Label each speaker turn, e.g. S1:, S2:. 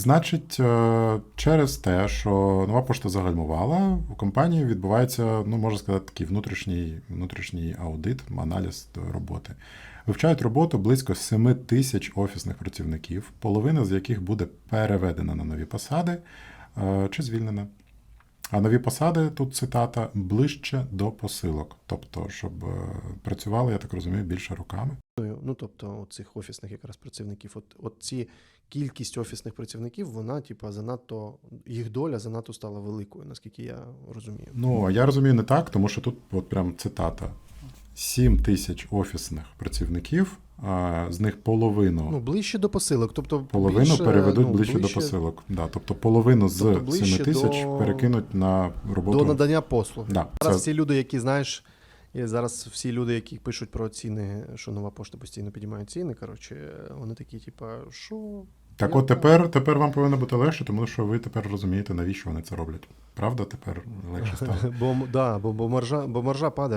S1: Значить, е, через те, що нова пошта загальмувала, у компанії відбувається, ну можна сказати, такий внутрішній, внутрішній аудит, аналіз роботи. Вивчають роботу близько 7 тисяч офісних працівників, половина з яких буде переведена на нові посади е, чи звільнена. А нові посади, тут цитата, ближче до посилок. Тобто, щоб е, працювали, я так розумію, більше руками.
S2: Ну тобто, цих офісних якраз працівників, от, от ці кількість офісних працівників, вона, типа, занадто їх доля занадто стала великою, наскільки я розумію.
S1: Ну, я розумію не так, тому що тут от прям цитата: 7 тисяч офісних працівників, а з них половину.
S2: Ну, ближче до посилок. Тобто
S1: Половину
S2: більше,
S1: переведуть
S2: ну,
S1: ближче, до посилок. Да, тобто половину з
S2: Тобто ближче
S1: 7 тисяч
S2: до-
S1: перекинуть на роботу.
S2: До надання послуг.
S1: Да,
S2: Зараз
S1: це-
S2: всі люди, які знаєш, і зараз всі люди, які пишуть про ціни, що нова пошта постійно підіймає ціни. Коротше, вони такі, типа, що.
S1: Так от тепер, тепер вам повинно бути легше, тому що ви тепер розумієте, навіщо вони це роблять. Правда, тепер легше стало.
S2: Бо, да, бо, бо, маржа, бо маржа падає.